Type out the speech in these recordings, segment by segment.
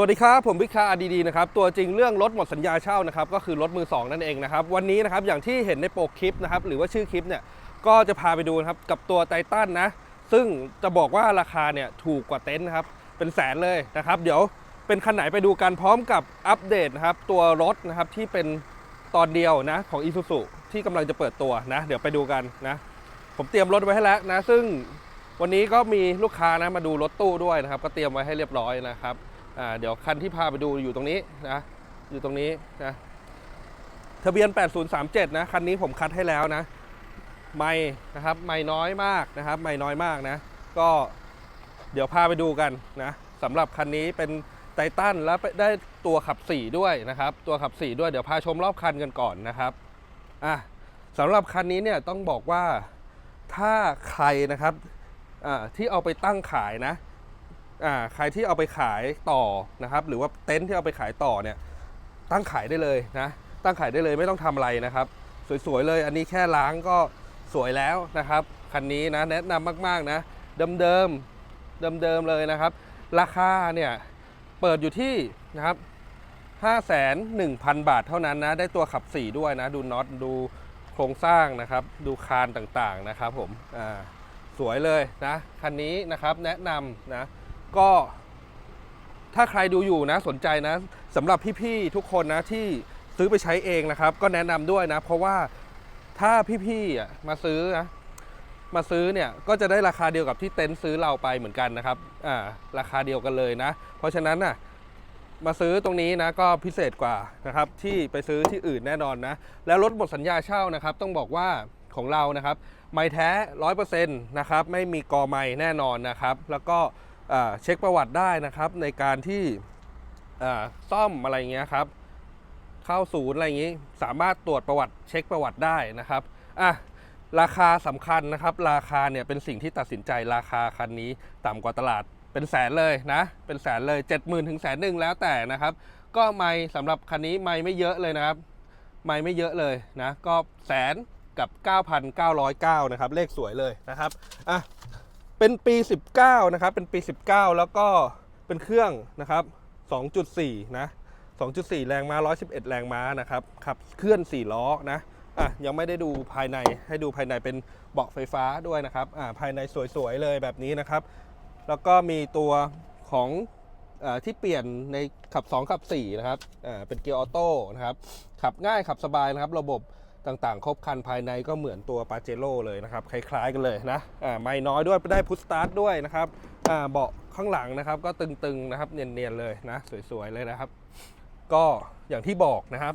สวัสดีครับ ผมพิคาดีดีนะครับตัวจริงเรื่องรถหมดสัญญาเช่านะครับก็คือรถมือสองนั่นเองนะครับวันนี้นะครับอย่างที่เห็นในโปกคลิปนะครับหรือว่าชื่อคลิปเนี่ยก็จะพาไปดูนะครับกับตัวไททันนะซึ่งจะบอกว่าราคาเนี่ยถูกกว่าเต็นท์นะครับเป็นแสนเลยนะครับเดี๋ยวเป็นคันไหนไปดูกันพร้อมกับอัปเดตนะครับตัวรถนะครับที่เป็นตอนเดียวนะของ i s u z u ที่กำลังจะเปิดตัวนะ เดี๋ยวไปดูกันนะ ผมเตรียมรถไว้ให้แล้วนะ ซึ่งวันนี้ก็มีลูกค้านะมาดูรถตู้ด้วยนะครับ ก็เตรียมไว้ให้เรียบร้อยนะครับ เดี๋ยวคันที่พาไปดูอยู่ตรงนี้นะอยู่ตรงนี้นะทะเบียน 8037 นะคันนี้ผมคัดให้แล้วนะ ไม่นะครับไม่น้อยมากนะครับ ไม่น้อยมากนะ ก็เดี๋ยวพาไปดูกันนะสำหรับคันนี้เป็นไททันแล้วได้ตัวขับ 4 ด้วยนะครับ ตัวขับ 4 ด้วยเดี๋ยวพาชมรอบคันกันก่อนนะครับอะสำหรับคันนี้เนี่ยต้องบอกว่าถ้าใครนะครับอ่าที่เอาไปตั้งขายนะ ใครที่เอาไปขายต่อนะครับ หรือว่าเต็นท์ที่เอาไปขายต่อเนี่ยตั้งขายได้เลยนะตั้งขายได้เลยไม่ต้องทำอะไรนะครับ สวยๆเลยอันนี้แค่ล้างก็สวยแล้วนะครับคันนี้นะแนะนำมากๆนะเดิมๆเดิมๆเลยนะครับ ราคาเนี่ยเปิดอยู่ที่นะครับ5,1,000 บาทเท่านั้นนะ ได้ตัวขับ 4 ด้วยนะ ดูน็อตดูโครงสร้างนะครับ ดูคานต่างๆนะครับผม อ่า สวยเลยนะ คันนี้นะครับแนะนำนะ ก็ถ้าใครดูอยู่นะสนใจนะสำหรับพี่ๆทุกคนนะที่ซื้อไปใช้เองนะครับ ก็แนะนำด้วยนะ เพราะว่าถ้าพี่ๆมาซื้อนะมาซื้อเนี่ยก็จะได้ราคาเดียวกับที่เต็นท์ซื้อเราไปเหมือนกันนะครับอ่าราคาเดียวกันเลยนะ เพราะฉะนั้นน่ะมาซื้อตรงนี้นะก็พิเศษกว่านะครับที่ไปซื้อที่อื่นแน่นอนนะ แล้วรถหมดสัญญาเช่านะครับ ต้องบอกว่าของเรานะครับ ไม่แท้ร้อยเปอร์เซ็นต์นะครับ ไม่มีกอไม่แน่นอนนะครับ แล้วก็ เช็คประวัติได้นะครับในการที่ซ่อมอะไรเงี้ยครับเข้าศูนย์อะไรอย่างนี้ สามารถตรวจประวัติเช็คประวัติได้นะครับอะราคาสำคัญนะครับ ราคาเนี่ยเป็นสิ่งที่ตัดสินใจราคาคันนี้ต่ำกว่าตลาดเป็นแสนเลยนะ เป็นแสนเลย 70,000ถึงแสนหนึ่งแล้วแต่นะครับ ก็ไม่สำหรับคันนี้ไม่ไม่เยอะเลยนะครับ ไม่ไม่เยอะเลยนะ ก็แสนกับ 9,909 นะครับ เลขสวยเลยนะครับอะ เป็นปี 19 นะครับ เป็นปี 19 แล้วก็เป็นเครื่องนะครับ 2.4 นะ 2.4 แรงม้า 111 แรงม้านะครับ ขับเคลื่อน 4 ล้อนะ อะ ยังไม่ได้ดูภายใน ให้ดูภายในเป็นเบาะไฟฟ้าด้วยนะครับ อ่า ภายในสวยๆ เลยแบบนี้นะครับ แล้วก็มีตัวของอาที่เปลี่ยนในขับ 2 ขับ 4 นะครับ อ่า เป็นเกียร์ออโต้นะครับ ขับง่ายขับสบายนะครับ ระบบ ต่างๆ ครบครันภายในก็เหมือนตัวปาเจโร่เลยนะครับ คล้ายๆกันเลยนะอ่าไม่น้อยด้วยได้พุทสตาร์ทด้วยนะครับอ่าเบาะข้างหลังนะครับ ก็ตึงๆนะครับเนียนๆเลยนะสวยๆเลยนะครับ ก็อย่างที่บอกนะครับ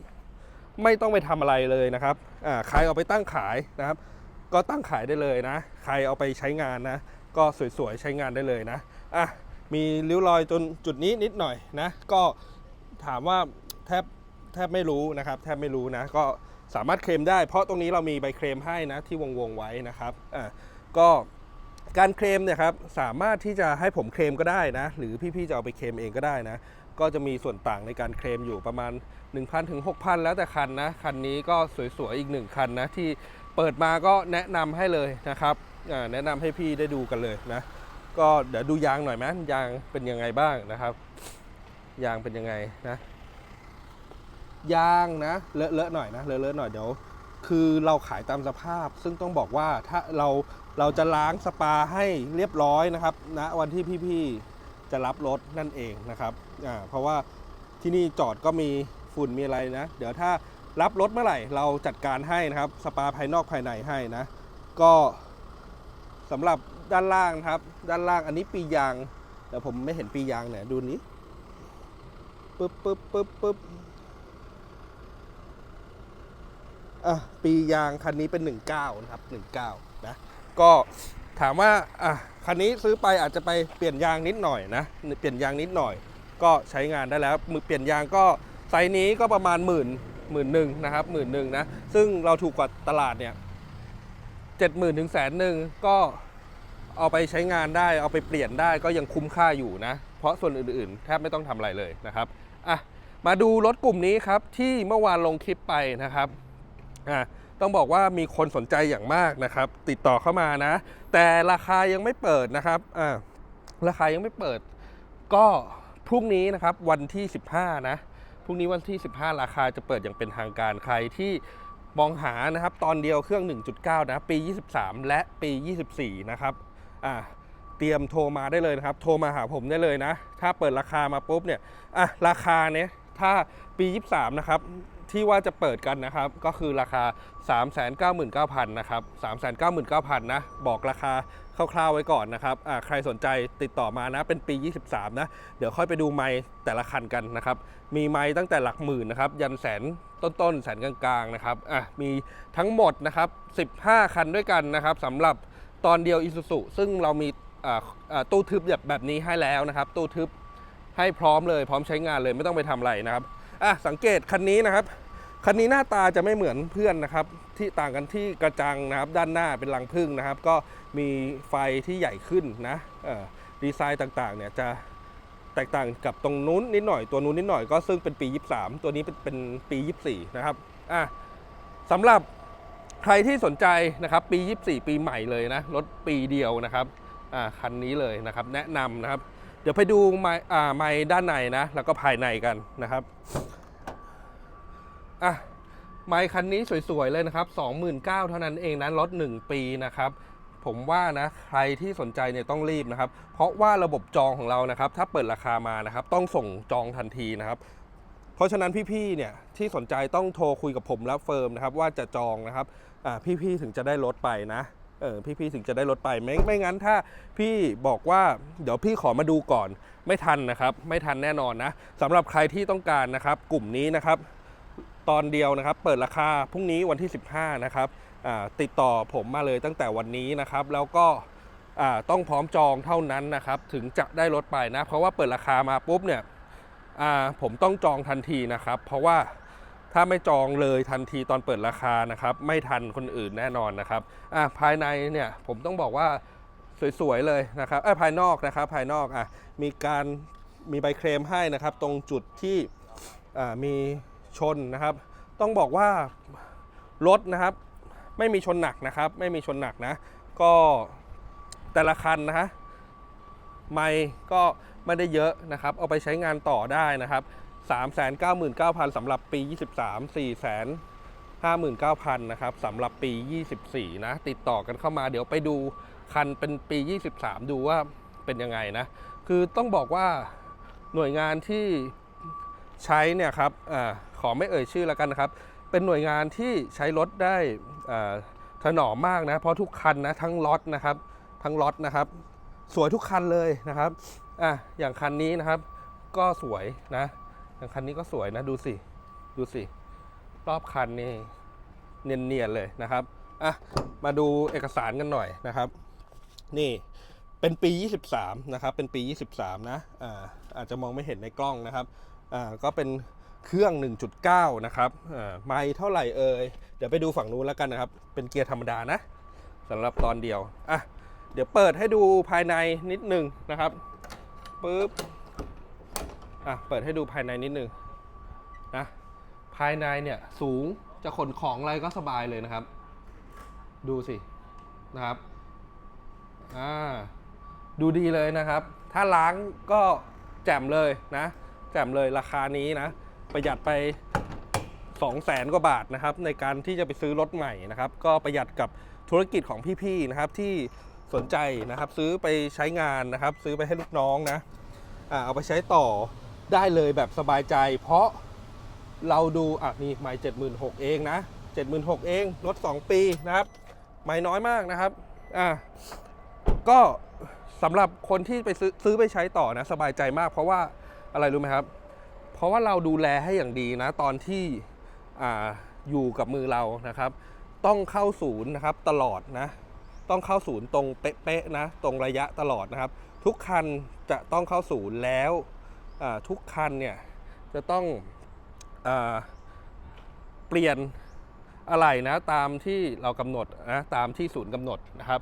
ไม่ต้องไปทำอะไรเลยนะครับอ่าใครเอาไปตั้งขายนะครับ ก็ตั้งขายได้เลยนะ ใครเอาไปใช้งานนะ ก็สวยๆใช้งานได้เลยนะอะมีริ้วรอยจนจุดนี้นิดหน่อยนะ ก็ถามว่าแทบแทบไม่รู้นะครับ แทบไม่รู้นะ ก็ สามารถเคลมได้ เพราะตรงนี้เรามีใบเคลมให้นะที่วงวงไว้นะครับอะก็การเคลมเนี่ยครับสามารถที่จะให้ผมเคลมก็ได้นะ หรือพี่ๆจะเอาไปเคลมเองก็ได้นะ ก็จะมีส่วนต่างในการเคลมอยู่ประมาณ 1,000ถึง6,000 แล้วแต่คันนะ คันนี้ก็สวยๆ อีกหนึ่งคันนะที่เปิดมาก็แนะนำให้เลยนะครับอ่าแนะนำให้พี่ได้ดูกันเลยนะ ก็เดี๋ยวดูยางหน่อยไหมยางเป็นยังไงบ้างนะครับ ยางเป็นยังไงนะ ยางนะเลอะเลอะๆหน่อยนะเลอะเลอะๆหน่อยเดี๋ยวคือเราขายตามสภาพ ซึ่งต้องบอกว่าถ้าเราเราจะล้างสปาให้เรียบร้อยนะครับณนะวันที่พี่ๆจะรับรถนั่นเองนะครับอ่าเพราะว่าที่นี่จอดก็มีฝุ่นมีอะไรนะ เดี๋ยวถ้ารับรถเมื่อไหร่ เราจัดการให้นะครับ สปาภายนอกภายในให้นะ ก็สำหรับด้านล่างครับ ด้านล่างอันนี้ปียางแต่ผมไม่เห็นปียางเนี่ยดูนี้ปึ๊บปึ๊บปึ๊บปึ๊บ อะปียางคันนี้เป็น 19 นะครับ 19 นะ ก็ถามว่าอะคันนี้ซื้อไปอาจจะไปเปลี่ยนยางนิดหน่อยนะ เปลี่ยนยางนิดหน่อย ก็ใช้งานได้แล้ว มือเปลี่ยนยางก็ไซส์นี้ก็ประมาณหมื่นหมื่นหนึ่งนะครับหมื่นหนึ่งนะ ซึ่งเราถูกกว่าตลาดเนี่ยเจ็ดหมื่นถึงแสนหนึ่งก็เอาไปใช้งานได้ เอาไปเปลี่ยนได้ก็ยังคุ้มค่าอยู่นะ เพราะส่วนอื่นๆ แทบไม่ต้องทำอะไรเลยนะครับ อะ มาดูรถกลุ่มนี้ครับที่เมื่อวานลงคลิปไปนะครับ อะต้องบอกว่ามีคนสนใจอย่างมากนะครับ ติดต่อเข้ามานะ แต่ราคายังไม่เปิดนะครับอ่าราคายังไม่เปิด ก็พรุ่งนี้นะครับวันที่ 15 นะพรุ่งนี้วันที่ 15 ราคาจะเปิดอย่างเป็นทางการใครที่มองหานะครับตอนเดียวเครื่อง 1.9 นะ ปี 23 และปี 24 นะครับอ่าเตรียมโทรมาได้เลยนะครับ โทรมาหาผมได้เลยนะ ถ้าเปิดราคามาปุ๊บเนี่ยอะราคาเนี่ยถ้าปี 23 นะครับ ที่ว่าจะเปิดกันนะครับ ก็คือราคา 399,000 นะครับ 399,000 นะ บอกราคาคร่าวๆไว้ก่อนนะครับอ่าใครสนใจติดต่อมานะ เป็นปี 23 นะ เดี๋ยวค่อยไปดูไม้แต่ละคันกันนะครับ มีไม้ตั้งแต่หลักหมื่นนะครับ ยันแสนต้นๆ แสนกลางๆ นะครับอะมีทั้งหมดนะครับ 15 คันด้วยกันนะครับสำหรับตอนเดียว Isuzu ซึ่งเรามีอ่าอ่าตู้ทึบแบบแบบนี้ให้แล้วนะครับ ตู้ทึบให้พร้อมเลยพร้อมใช้งานเลยไม่ต้องไปทำอะไรนะครับอะสังเกตคันนี้นะครับ คันนี้หน้าตาจะไม่เหมือนเพื่อนนะครับ ที่ต่างกันที่กระจังนะครับ ด้านหน้าเป็นรังผึ้งนะครับ ก็มีไฟที่ใหญ่ขึ้นนะเอ่อดีไซน์ต่างๆเนี่ยจะแตกต่างกับตรงนู้นนิดหน่อยตัวนู้นนิดหน่อยก็ซึ่งเป็นปี 23 ตัวนี้เป็นเป็นปี 24 นะครับอะสำหรับใครที่สนใจนะครับปี 24 ปีใหม่เลยนะรถปีเดียวนะครับอ่าคันนี้เลยนะครับ แนะนำนะครับ เดี๋ยวไปดูไม้อ่าไม้ด้านในนะ แล้วก็ภายในกันนะครับ อะไมคันนี้สวย ๆ เลยนะครับ 29,000เท่านั้นเองนะรถ1 ปีนะครับ ผมว่านะใครที่สนใจเนี่ยต้องรีบนะครับ เพราะว่าระบบจองของเรานะครับ ถ้าเปิดราคามานะครับ ต้องส่งจองทันทีนะครับ เพราะฉะนั้นพี่ๆเนี่ยที่สนใจต้องโทรคุยกับผมแล้วเฟิร์มนะครับว่าจะจองนะครับอ่าพี่ๆถึงจะได้รถไปนะเออพี่ๆถึงจะได้รถไปไม่ไม่งั้นถ้าพี่บอกว่าเดี๋ยวพี่ขอมาดูก่อนไม่ทันนะครับ ไม่ทันแน่นอนนะสำหรับใครที่ต้องการนะครับ กลุ่มนี้นะครับ ตอนเดียวนะครับ เปิดราคาพรุ่งนี้วันที่ 15 นะครับติดต่อผมมาเลยตั้งแต่วันนี้นะครับ แล้วก็ต้องพร้อมจองเท่านั้นนะครับ ถึงจะได้รถไปนะ เพราะว่าเปิดราคามาปุ๊บเนี่ยผมต้องจองทันทีนะครับ เพราะว่าถ้าไม่จองเลยทันทีตอนเปิดราคานะครับ ไม่ทันคนอื่นแน่นอนนะครับภายในเนี่ยผมต้องบอกว่าสวยๆเลยนะครับเอ้ภายนอกนะครับ ภายนอกอะมีการมีใบเคลมให้นะครับ ตรงจุดที่มี ชนนะครับ ต้องบอกว่ารถนะครับ ไม่มีชนหนักนะครับ ไม่มีชนหนักนะ ก็แต่ละคันนะฮะไม่ก็ไม่ได้เยอะนะครับ เอาไปใช้งานต่อได้นะครับ 399,000สำหรับปี 23 459,000นะครับสำหรับปี 24 นะ ติดต่อกันเข้ามาเดี๋ยวไปดูคันเป็นปี 23 ดูว่าเป็นยังไงนะ คือต้องบอกว่าหน่วยงานที่ใช้เนี่ยครับอ่า ขอไม่เอ่ยชื่อแล้วกันนะครับ เป็นหน่วยงานที่ใช้รถได้ถนอมมากนะ เพราะทุกคันนะทั้งล็อตนะครับ ทั้งล็อตนะครับ สวยทุกคันเลยนะครับอะอย่างคันนี้นะครับ ก็สวยนะ อย่างคันนี้ก็สวยนะดูสิดูสิรอบคันนี่เนียนๆเลยนะครับอะมาดูเอกสารกันหน่อยนะครับ นี่เป็นปี 23 นะครับ เป็นปี 23 นะ อ่า อาจจะมองไม่เห็นในกล้องนะครับ อ่า ก็เป็น เครื่อง 1.9 นะครับไม่เท่าไหร่เอ่ย เดี๋ยวไปดูฝั่งนู้นแล้วกันนะครับ เป็นเกียร์ธรรมดานะสำหรับตอนเดียว อะ เดี๋ยวเปิดให้ดูภายในนิดนึงนะครับปึ๊บ อะ เปิดให้ดูภายในนิดนึงนะ ภายในเนี่ยสูงจะขนของอะไรก็สบายเลยนะครับ ดูสินะครับ อ่า ดูดีเลยนะครับ ถ้าล้างก็แจ่มเลยนะ แจ่มเลยราคานี้นะ ประหยัดไป 2 0 0แสนกว่าบาทนะครับในการที่จะไปซื้อรถใหม่นะครับ ก็ประหยัดกับธุรกิจของพี่ๆนะครับที่สนใจนะครับซื้อไปใช้งานนะครับ ซื้อไปให้ลูกน้องนะอ่าเอาไปใช้ต่อได้เลยแบบสบายใจ เพราะเราดูอะนี่ไม่เจ็ดหมื่นหกเองนะเจ็ดหมื่นหกเองรถ2ปีนะครับ ไม่น้อยมากนะครับอ่าก็สำหรับคนที่ไปซื้อซื้อไปใช้ต่อนะสบายใจมากเพราะว่าอะไรรู้ไหมครับ เพราะว่าเราดูแลให้อย่างดีนะตอนที่อาอยู่กับมือเรานะครับ ต้องเข้าศูนย์นะครับตลอดนะต้องเข้าศูนย์ตรงเป๊ะๆนะตรงระยะตลอดนะครับ ทุกคันจะต้องเข้าศูนย์แล้วทุกคันเนี่ยจะต้องอเปลี่ยนอะไรนะตามที่เรากำหนดนะตามที่ศูนย์กำหนดนะครับ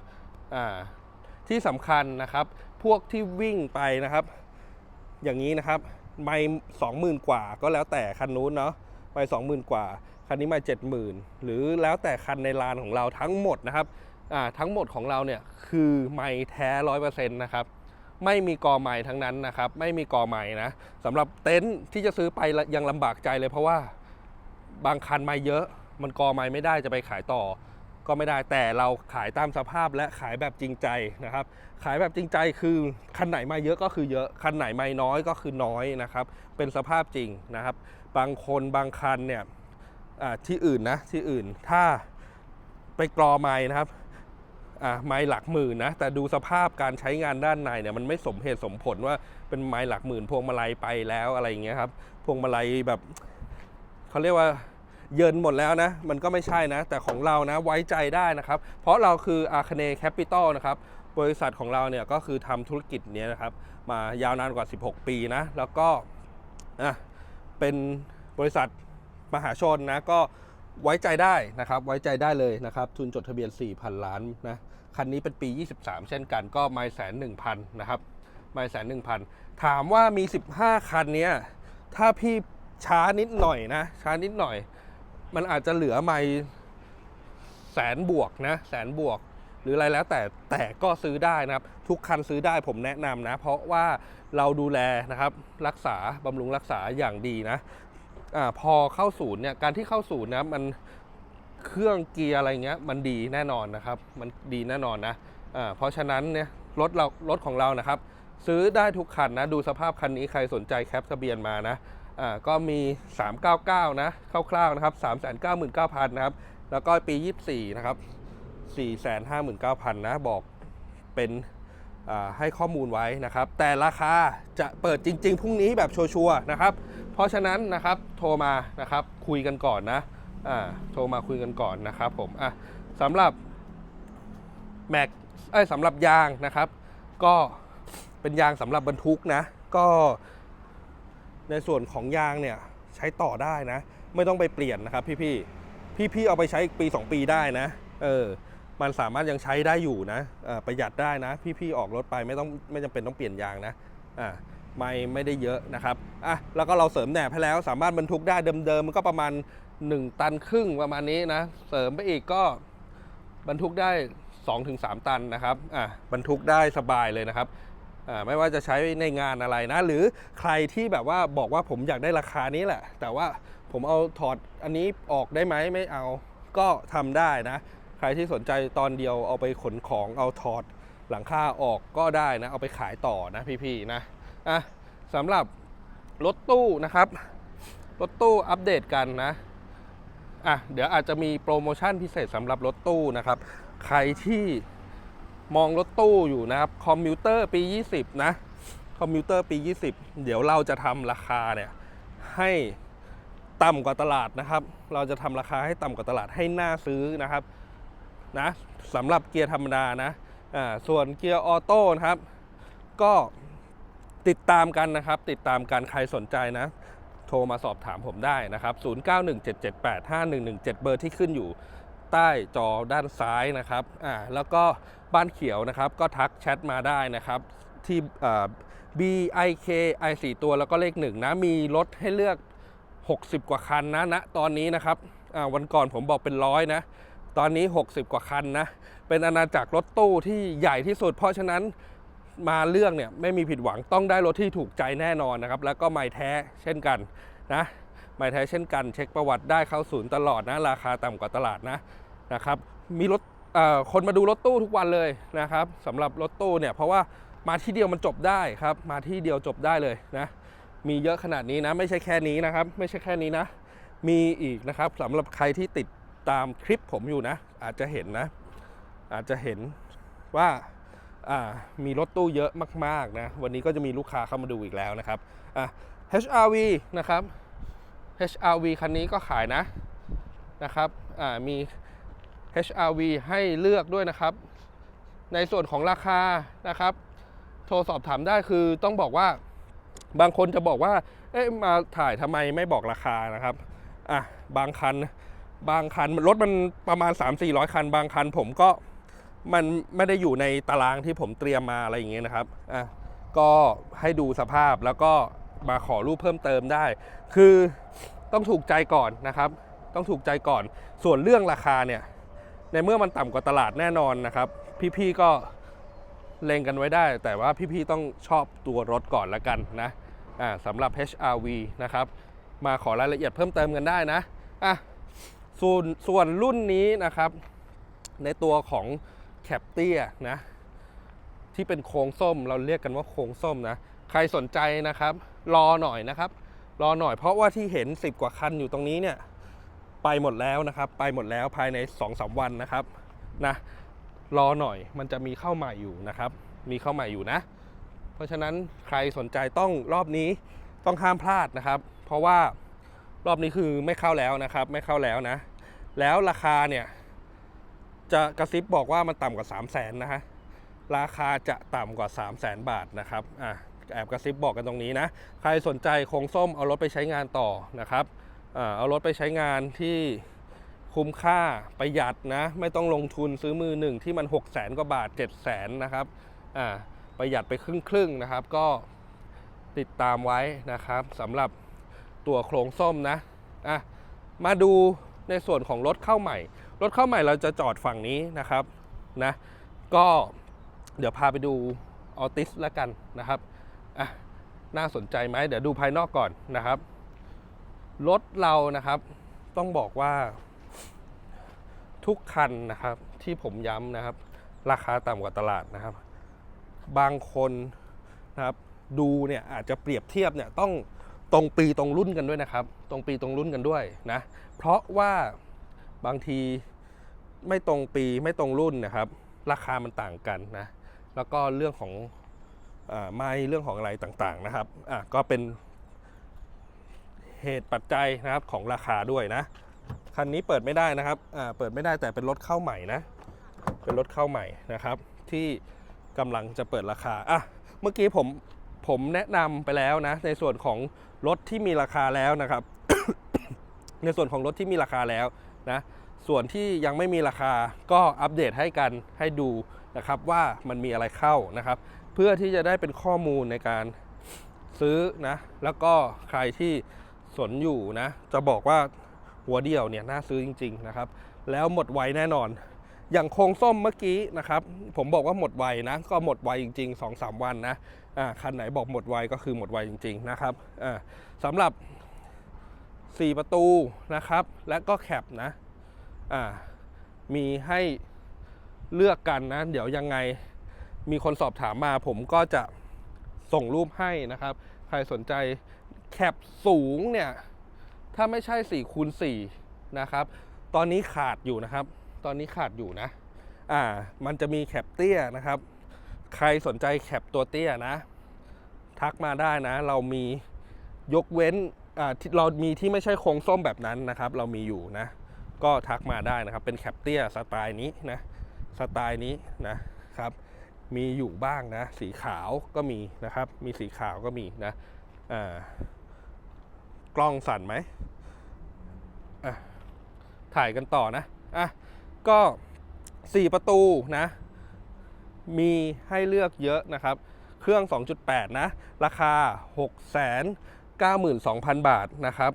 ที่สำคัญนะครับ พวกที่วิ่งไปนะครับ อย่างนี้นะครับ ไม่สองหมื่นกว่าก็แล้วแต่คันนู้นเนาะไม่สองหมื่นกว่า คันนี้มาเจ็ดหมื่นหรือแล้วแต่คันในลานของเราทั้งหมดนะครับทั้งหมดของเราเนี่ยคือไม่แท้ร้อยเปอร์เซ็นต์นะครับไม่มีกอไม้ทั้งนั้นนะครับ ไม่มีกอไม้นะสำหรับเต็นท์ที่จะซื้อไปละยังลำบากใจเลยเพราะว่าบางคันไม้เยอะ มันกอไม้ไม่ได้จะไปขายต่อ ก็ไม่ได้แต่เราขายตามสภาพและขายแบบจริงใจนะครับ ขายแบบจริงใจคือคันไหนมาเยอะก็คือเยอะ คันไหนมาน้อยก็คือน้อยนะครับ เป็นสภาพจริงนะครับ บางคนบางคันเนี่ยที่อื่นนะที่อื่นถ้าไปกรอไม้นะครับไม้หลักหมื่นนะแต่ดูสภาพการใช้งานด้านในเนี่ยมันไม่สมเหตุสมผลว่าเป็นไม้หลักหมื่นพวงมาลัยไปแล้วอะไรอย่างเงี้ยครับพวงมาลัยแบบเขาเรียกว่า เยินหมดแล้วนะ มันก็ไม่ใช่นะ แต่ของเรานะไว้ใจได้นะครับ เพราะเราคืออาคเนแคปิตอลนะครับบริษัทของเราเนี่ยก็คือทำธุรกิจนี้นะครับมายาวนานกว่า 16 ปีนะ แล้วก็อะเป็นบริษัทมหาชนนะก็ไว้ใจได้นะครับ ไว้ใจได้เลยนะครับ ทุนจดทะเบียน 4,000 ล้านนะ คันนี้เป็นปี 23 เช่นกันก็ไม่แสนหนึ่งพันนะครับไม่แสนหนึ่งพันถามว่ามี 15 คันเนี้ยถ้าพี่ช้านิดหน่อยนะ ช้านิดหน่อย มันอาจจะเหลือไม่แสนบวกนะแสนบวก หรืออะไรแล้วแต่แต่ก็ซื้อได้นะครับ ทุกคันซื้อได้ผมแนะนำนะ เพราะว่าเราดูแลนะครับรักษาบำรุงรักษาอย่างดีนะอาพอเข้าศูนย์เนี่ยการที่เข้าศูนย์นะมันเครื่องเกียร์อะไรเงี้ยมันดีแน่นอนนะครับ มันดีแน่นอนนะอ่าเพราะฉะนั้นเนี่ยรถเรารถของเรานะครับ ซื้อได้ทุกคันนะ ดูสภาพคันนี้ใครสนใจแคปทะเบียนมานะ อ่าก็มี 399 นะคร่าวๆนะครับ 399,000 นะครับ แล้วก็ปี 24 นะครับ 459,000 นะ บอกเป็นให้ข้อมูลไว้นะครับ แต่ราคาจะเปิดจริง ๆพรุ่งนี้แบบชัวร์ๆนะครับ เพราะฉะนั้นนะครับโทรมานะครับคุยกันก่อนนะอ่าโทรมาคุยกันก่อนนะครับผมอะสำหรับแม็กเอ้สำหรับยางนะครับ ก็เป็นยางสำหรับบรรทุกนะ ก็ ในส่วนของยางเนี่ยใช้ต่อได้นะ ไม่ต้องไปเปลี่ยนนะครับพี่พี่พี่พี่เอาไปใช้อีกปี 2 ปีได้นะ เออ มันสามารถยังใช้ได้อยู่นะประหยัดได้นะ พี่พี่ออกรถไปไม่ต้องไม่จำเป็นต้องเปลี่ยนยางนะอ่าไม่ไม่ได้เยอะนะครับอะแล้วก็เราเสริมแหนบให้แล้ว สามารถบรรทุกได้เดิมๆมันก็ประมาณ 1 ตันครึ่งประมาณนี้นะเสริมไปอีกก็บรรทุกได้ 2-3 ตันนะครับอะบรรทุกได้สบายเลยนะครับ ไม่ว่าจะใช้ในงานอะไรนะ หรือใครที่แบบว่าบอกว่าผมอยากได้ราคานี้แหละ แต่ว่าผมเอาถอดอันนี้ออกได้ไหมไม่เอาก็ทำได้นะ ใครที่สนใจตอนเดียวเอาไปขนของเอาถอดหลังคาออกก็ได้นะ เอาไปขายต่อนะพี่ๆนะอะสำหรับรถตู้นะครับ รถตู้อัปเดตกันนะอะเดี๋ยวอาจจะมีโปรโมชั่นพิเศษสำหรับรถตู้นะครับ ใครที่ มองรถตู้อยู่นะครับ คอมพิวเตอร์ปี 20 นะ คอมพิวเตอร์ปี 20 เดี๋ยวเราจะทำราคาเนี่ยให้ต่ำกว่าตลาดนะครับ เราจะทำราคาให้ต่ำกว่าตลาดให้น่าซื้อนะครับนะสำหรับเกียร์ธรรมดานะอ่าส่วนเกียร์ออโต้นะครับ ก็ติดตามกันนะครับ ติดตามกันใครสนใจนะ โทรมาสอบถามผมได้นะครับ 0917785117 เบอร์ที่ขึ้นอยู่ ใต้จอด้านซ้ายนะครับอ่าแล้วก็บ้านเขียวนะครับ ก็ทักแชทมาได้นะครับ ที่อ่า B I K I 4ตัวแล้วก็เลขหนึ่งนะมีรถให้เลือก 60 กว่าคันนะณตอนนี้นะครับอ่าวันก่อนผมบอกเป็นร้อยนะ ตอนนี้ 60 กว่าคันนะ เป็นอาณาจักรรถตู้ที่ใหญ่ที่สุด เพราะฉะนั้นมาเลือกเนี่ยไม่มีผิดหวังต้องได้รถที่ถูกใจแน่นอนนะครับ แล้วก็ไม่แท้เช่นกันนะ ไม่แท้เช่นกันเช็คประวัติได้เข้าศูนย์ตลอดนะ ราคาต่ำกว่าตลาดนะนะครับ มีรถเอ่อคนมาดูรถตู้ทุกวันเลยนะครับสำหรับรถตู้เนี่ยเพราะว่ามาที่เดียวมันจบได้ครับ มาที่เดียวจบได้เลยนะมีเยอะขนาดนี้นะ ไม่ใช่แค่นี้นะครับ ไม่ใช่แค่นี้นะ มีอีกนะครับสำหรับใครที่ติดตามคลิปผมอยู่นะ อาจจะเห็นนะ อาจจะเห็นว่าอ่ามีรถตู้เยอะมากๆนะ วันนี้ก็จะมีลูกค้าเข้ามาดูอีกแล้วนะครับอะ HRV นะครับ HRV คันนี้ก็ขายนะนะครับมี HRV ให้เลือกด้วยนะครับ ในส่วนของราคานะครับ โทรสอบถามได้คือต้องบอกว่าบางคนจะบอกว่า เอ๊ะมาถ่ายทำไมไม่บอกราคานะครับอะบางคันบางคันรถมันประมาณ 3-400 คัน บางคันผมก็มันไม่ได้อยู่ในตารางที่ผมเตรียมมาอะไรอย่างเงี้ยนะครับอะก็ให้ดูสภาพแล้วก็ มาขอรูปเพิ่มเติมได้ คือต้องถูกใจก่อนนะครับ ต้องถูกใจก่อน ส่วนเรื่องราคาเนี่ยในเมื่อมันต่ำกว่าตลาดแน่นอนนะครับ พี่ๆก็เล็งกันไว้ได้ แต่ว่าพี่ๆต้องชอบตัวรถก่อนละกันนะอ่าสำหรับ HRV นะครับ มาขอรายละเอียดเพิ่มเติมกันได้นะอะส่วนส่วนรุ่นนี้นะครับ ในตัวของแคปเตียนะที่เป็นโค้งส้มเราเรียกกันว่าโค้งส้มนะ ใครสนใจนะครับ รอหน่อยนะครับ รอหน่อยเพราะว่าที่เห็น 10 กว่าคันอยู่ตรงนี้เนี่ย ไปหมดแล้วนะครับ ไปหมดแล้วภายใน2-3วันนะครับนะรอหน่อยมันจะมีเข้าใหม่อยู่นะครับ มีเข้าใหม่อยู่นะ เพราะฉะนั้นใครสนใจต้องรอบนี้ต้องห้ามพลาดนะครับ เพราะว่ารอบนี้คือไม่เข้าแล้วนะครับ ไม่เข้าแล้วนะ แล้วราคาเนี่ย จะกระซิบบอกว่ามันต่ำกว่า 3 0 0แสนนะฮะราคาจะต่ำกว่า 3 0 0แสนบาทนะครับอะ แอบกระซิบบอกกันตรงนี้นะ ใครสนใจโครงส้มเอารถไปใช้งานต่อนะครับเอารถไปใช้งานที่คุ้มค่าประหยัดนะ ไม่ต้องลงทุนซื้อมือหนึ่งที่มัน 6 0แสนกว่าบาท 7 0 0แสนนะครับประหยัดไปครึ่งครึ่งๆนะครับ ก็ติดตามไว้นะครับสำหรับตัวโครงส้มนะอะมาดูในส่วนของรถเข้าใหม่ รถเข้าใหม่เราจะจอดฝั่งนี้นะครับนะก็เดี๋ยวพาไปดูออติสแล้วกันนะครับ อะน่าสนใจไหมเดี๋ยวดูภายนอกก่อนนะครับ รถเรานะครับ ต้องบอกว่า ทุกคันนะครับ ที่ผมย้ำนะครับ ราคาต่ำกว่าตลาดนะครับ บางคนนะครับ ดูเนี่ยอาจจะเปรียบเทียบเนี่ยต้องตรงปีตรงรุ่นกันด้วยนะครับ ตรงปีตรงรุ่นกันด้วยนะ เพราะว่าบางทีไม่ตรงปีไม่ตรงรุ่นนะครับ ราคามันต่างกันนะ แล้วก็เรื่องของ อาไม่เรื่องของอะไรต่างๆนะครับอะก็เป็นเหตุปัจจัยนะครับของราคาด้วยนะคันนี้เปิดไม่ได้นะครับอ่าเปิดไม่ได้แต่เป็นรถเข้าใหม่นะ เป็นรถเข้าใหม่นะครับ ที่กำลังจะเปิดราคาอะเมื่อกี้ผมผมแนะนำไปแล้วนะ ในส่วนของรถที่มีราคาแล้วนะครับ ในส่วนของรถที่มีราคาแล้วนะส่วนที่ยังไม่มีราคาก็อัปเดตให้กันให้ดูนะครับว่ามันมีอะไรเข้านะครับ เพื่อที่จะได้เป็นข้อมูลในการซื้อนะ แล้วก็ใครที่สนอยู่นะ จะบอกว่าหัวเดียวเนี่ยน่าซื้อจริง ๆ นะครับ แล้วหมดไวแน่นอน อย่างโครงส้มเมื่อกี้นะครับ ผมบอกว่าหมดไวนะ ก็หมดไวจริง ๆ 2-3 วันนะอ่าคันไหนบอกหมดไวก็คือหมดไวจริง ๆ นะครับอ่าสำหรับ 4 ประตูนะครับ และก็แคปนะอ่ามีให้เลือกกันนะ เดี๋ยวยังไง มีคนสอบถามมาผมก็จะส่งรูปให้นะครับ ใครสนใจแคปสูงเนี่ย ถ้าไม่ใช่4คูณ4นะครับ ตอนนี้ขาดอยู่นะครับ ตอนนี้ขาดอยู่นะ อ่า มันจะมีแคปเตี้ยนะครับ ใครสนใจแคปตัวเตี้ยนะ ทักมาได้นะ เรามียกเว้นอ่าเรามีที่ไม่ใช่โครงส้มแบบนั้นนะครับ เรามีอยู่นะ ก็ทักมาได้นะครับ เป็นแคปเตี้ยสไตล์นี้นะ สไตล์นี้นะครับ มีอยู่บ้างนะ สีขาวก็มีนะครับ มีสีขาวก็มีนะอ่ากล้องสั่นไหมอะถ่ายกันต่อนะอะก็ 4 ประตูนะ มีให้เลือกเยอะนะครับ เครื่อง 2.8 นะ ราคา 692,000 บาทนะครับ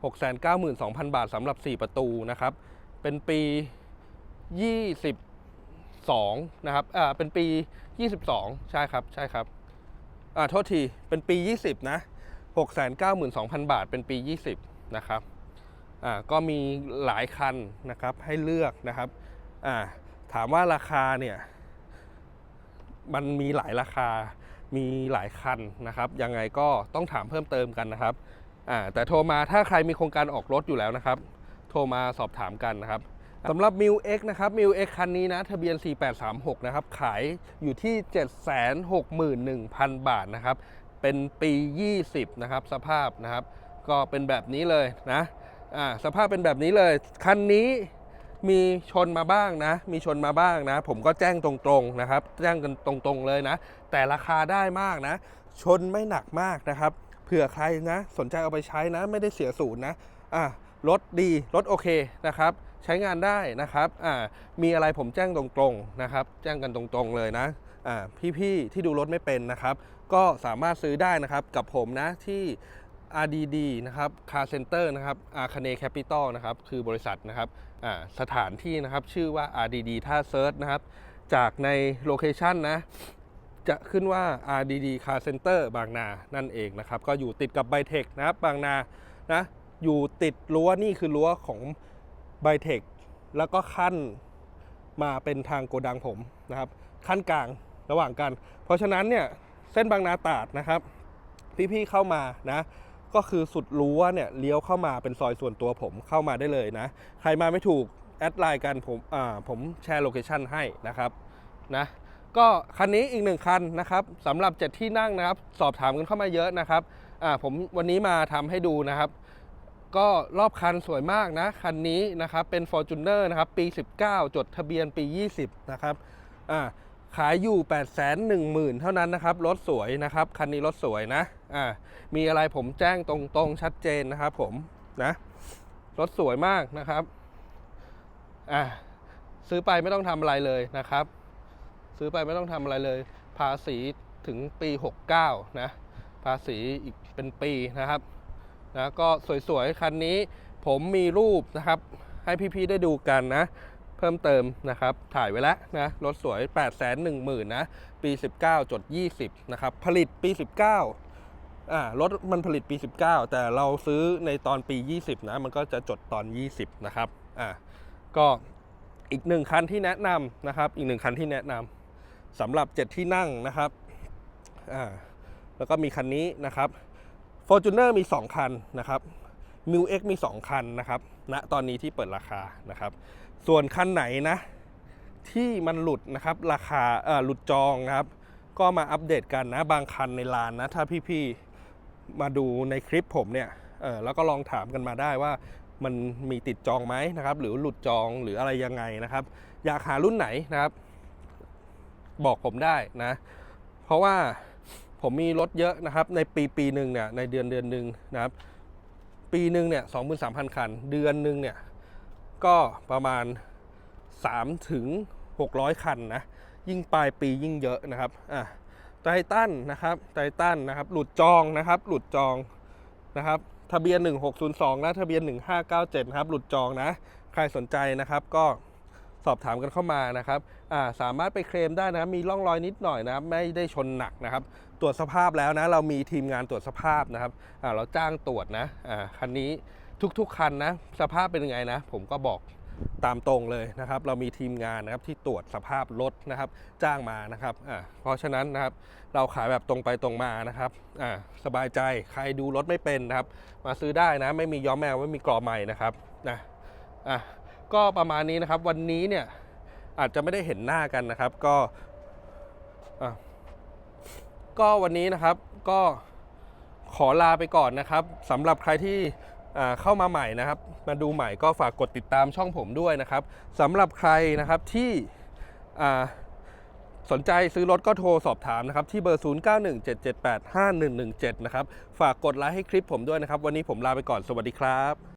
692,000 บาทสำหรับ 4 ประตูนะครับ เป็นปี 22 นะครับอ่าเป็นปี 22 ใช่ครับ ใช่ครับอ่าโทษที เป็นปี 20 นะ 692,000 บาท เป็นปี 20 นะครับอ่าก็มีหลายคันนะครับให้เลือกนะครับอ่าถามว่าราคาเนี่ย มันมีหลายราคา มีหลายคันนะครับ ยังไงก็ต้องถามเพิ่มเติมกันนะครับอ่าแต่โทรมาถ้าใครมีโครงการออกรถอยู่แล้วนะครับ โทรมาสอบถามกันนะครับ สำหรับ m ิ X นะครับ m ิ X คันนี้นะ ทะเบียน 4836 นะครับ ขายอยู่ที่ 761,000 บาทนะครับ เป็นปี 20 นะครับ สภาพนะครับ ก็เป็นแบบนี้เลยนะอ่าสภาพเป็นแบบนี้เลย คันนี้มีชนมาบ้างนะ มีชนมาบ้างนะ ผมก็แจ้งตรงๆนะครับ แจ้งกันตรงๆเลยนะ แต่ราคาได้มากนะ ชนไม่หนักมากนะครับ เผื่อใครนะ สนใจเอาไปใช้นะ ไม่ได้เสียศูนย์นะ อะรถดี รถโอเคนะครับ ใช้งานได้นะครับอ่ามีอะไรผมแจ้งตรงๆนะครับ แจ้งกันตรงๆเลยนะอ่าพี่ๆที่ดูรถไม่เป็นนะครับ ก็สามารถซื้อได้นะครับกับผมนะที่ RDD นะครับ Car Center นะครับอาคาเนแคปิตอลนะครับ คือบริษัทนะครับอ่าสถานที่นะครับ ชื่อว่า RDD ท่าเซิร์ชนะครับ จากในโลเคชันนะ จะขึ้นว่า RDD Car Center บางนา นั่นเองนะครับ ก็อยู่ติดกับไบเทคนะครับ บางนา นะ อยู่ติดรั้วนี่คือรั้วของ ไบเทคแล้วก็ขั้นมาเป็นทางโกดังผมนะครับ ขั้นกลางระหว่างกัน เพราะฉะนั้นเนี่ยเส้นบางนาตาดนะครับพี่ๆเข้ามานะก็คือสุดรั้ว่าเนี่ยเลี้ยวเข้ามาเป็นซอยส่วนตัวผมเข้ามาได้เลยนะ ใครมาไม่ถูก แอดไลน์กันผมอ่าผมแชร์โลเคชันให้นะครับนะก็คันนี้อีกหนึ่งคันนะครับสำหรับเจ็ดที่นั่งนะครับ สอบถามกันเข้ามาเยอะนะครับอ่าผมวันนี้มาทำให้ดูนะครับ ก็รอบคันสวยมากนะ คันนี้นะครับเป็น Fortuner นะครับปี 19 จดทะเบียนปี 20 นะครับอ่าขายอยู่ 8 1 0 0 0 0 เท่านั้นนะครับ รถสวยนะครับ คันนี้รถสวยนะอ่ามีอะไรผมแจ้งตรงๆชัดเจนนะครับผมนะ รถสวยมากนะครับอ่าซื้อไปไม่ต้องทำอะไรเลยนะครับ ซื้อไปไม่ต้องทำอะไรเลย ภาษีถึงปี 69 นะ ภาษีอีกเป็นปีนะครับ นะก็สวยๆ คันนี้ผมมีรูปนะครับ ให้พี่ๆได้ดูกันนะ เพิ่มเติมนะครับ ถ่ายไว้แล้วนะ รถสวย 8 1 0 0 0 0นะ ปี 19จด20 นะครับ ผลิตปี 19อ่ารถมันผลิตปี 19 แต่เราซื้อในตอนปี 20 นะ มันก็จะจดตอน 20 นะครับอ่าก็อีกหนึ่งคันที่แนะนำนะครับ อีกหนึ่งคันที่แนะนำสำหรับ 7 ที่นั่งนะครับอ่าแล้วก็มีคันนี้นะครับ Fortuner มี 2 คันนะครับ m ิ X มี 2 คันนะครับณตอนนี้ที่เปิดราคานะครับ ส่วนคันไหนนะ ที่มันหลุดนะครับราคาเอ่อหลุดจองนะครับ ก็มาอัปเดตกันนะบางคันในลานนะ ถ้าพี่ๆมาดูในคลิปผมเนี่ยเออแล้วก็ลองถามกันมาได้ว่ามันมีติดจองไหมนะครับ หรือหลุดจองหรืออะไรยังไงนะครับ อยากหารุ่นไหนนะครับ บอกผมได้นะ เพราะว่า ผมมีรถเยอะนะครับ ในปีปีหนึ่งเนี่ยในเดือนเดือนหนึ่งนะครับ ปีหนึ่งเนี่ยสองหมื่นสามพันคัน เดือนหนึ่งเนี่ยก็ประมาณ3ถึง600 คันนะ ยิ่งปลายปียิ่งเยอะนะครับอะไททันนะครับไททันนะครับ หลุดจองนะครับ หลุดจองนะครับ ทะเบียน 1602และทะเบียน 1597นะครับ หลุดจองนะ ใครสนใจนะครับก็สอบถามกันเข้ามานะครับอ่าสามารถไปเคลมได้นะมีร่องรอยนิดหน่อยนะไม่ได้ชนหนักนะครับ รวจสภาพแล้วนะ เรามีทีมงานตรวจสภาพนะครับเราจ้างตรวจนะคันนี้ทุกๆคันนะ สภาพเป็นยังไงนะ ผมก็บอกตามตรงเลยนะครับ เรามีทีมงานนะครับที่ตรวจสภาพรถนะครับ จ้างมานะครับอ่าเพราะฉะนั้นนะครับ เราขายแบบตรงไปตรงมานะครับอ่าสบายใจใครดูรถไม่เป็นนะครับ มาซื้อได้นะ ไม่มีย้อมแมวไม่มีกรอใหม่นะครับนะอะก็ประมาณนี้นะครับ วันนี้เนี่ยอาจจะไม่ได้เห็นหน้ากันนะครับ ก็อะ ก็วันนี้นะครับก็ขอลาไปก่อนนะครับสำหรับใครที่เข้ามาใหม่นะครับ มาดูใหม่ก็ฝากกดติดตามช่องผมด้วยนะครับสำหรับใครนะครับที่สนใจซื้อรถก็โทรสอบถามนะครับที่เบอร์ 0917785117 นะครับ ฝากกดไลค์ให้คลิปผมด้วยนะครับ วันนี้ผมลาไปก่อนสวัสดีครับ